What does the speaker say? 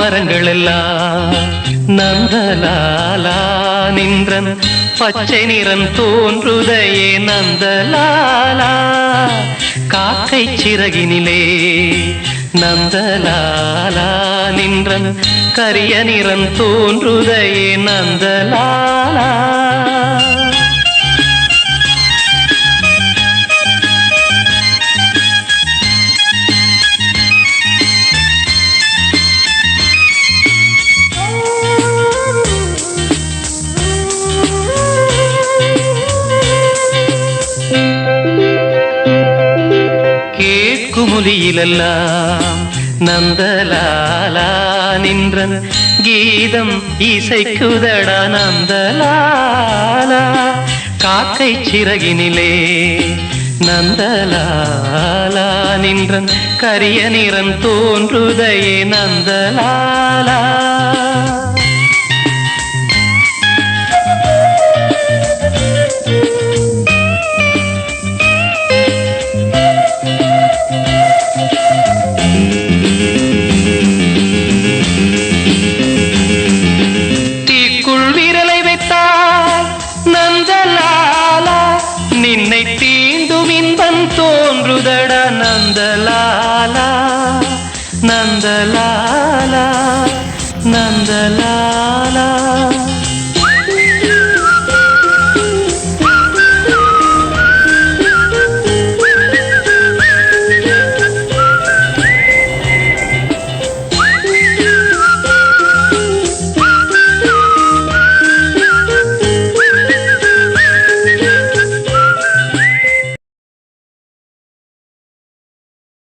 பார்க்கும் மரங்கள் எல்லாம் நந்தலாலா நின்றன். பச்சை நிறம் தோன்றுதையே நந்தலாலா. காக்கை சிறகினிலே நந்தலாலா நின்றன். கரிய நிறம் தோன்றுதையே நந்தலாலா. கேட்குமுலியிலெல்லாம் நந்தலாலா நின்றன். கீதம் இசைக்குதடா நந்தலாலா. காக்கை சிறகினிலே நந்தலாலா நின்றன். கரிய நிறம் தோன்றுதையே நந்தலாலா. என்னை தீண்டும் இன்பம் தோன்றுதட நந்தலாலா நந்தலாலா நந்தலா